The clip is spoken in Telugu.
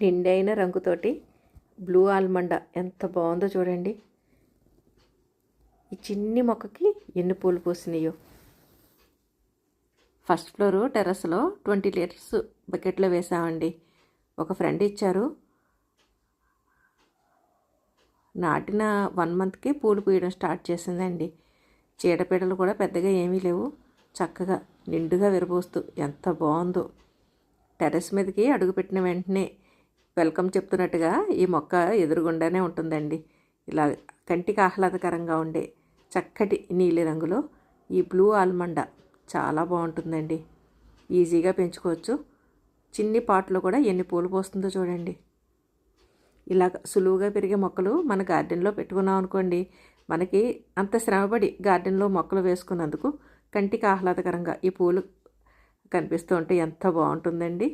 నిండైన రంగుతోటి బ్లూ ఆల్మండ ఎంత బాగుందో చూడండి. ఈ చిన్ని మొక్కకి ఎన్ని పూలు పూసినాయో. ఫస్ట్ ఫ్లోరు టెర్రస్లో ట్వంటీ లీటర్స్ బకెట్లో వేసామండి. ఒక ఫ్రెండ్ ఇచ్చారు. నాటిన వన్ మంత్కి పూలు పూయడం స్టార్ట్ చేసిందండి. చీడపీడలు కూడా పెద్దగా ఏమీ లేవు. చక్కగా నిండుగా విరబోస్తూ ఎంత బాగుందో. టెర్రస్ మీదకి అడుగుపెట్టిన వెంటనే వెల్కమ్ చెప్తున్నట్టుగా ఈ మొక్క ఎదురుగుండానే ఉంటుందండి. ఇలా కంటికి ఆహ్లాదకరంగా ఉండే చక్కటి నీలి రంగులో ఈ బ్లూ ఆల్మండ చాలా బాగుంటుందండి. ఈజీగా పెంచుకోవచ్చు. చిన్ని పాట్లో కూడా ఎన్ని పూలు పోస్తుందో చూడండి. ఇలా సులువుగా పెరిగే మొక్కలు మన గార్డెన్లో పెట్టుకున్నాం అనుకోండి మనకి అంత శ్రమపడి గార్డెన్లో మొక్కలు వేసుకున్నందుకు కంటికి ఆహ్లాదకరంగా ఈ పూలు కనిపిస్తూ ఉంటే ఎంత బాగుంటుందండి.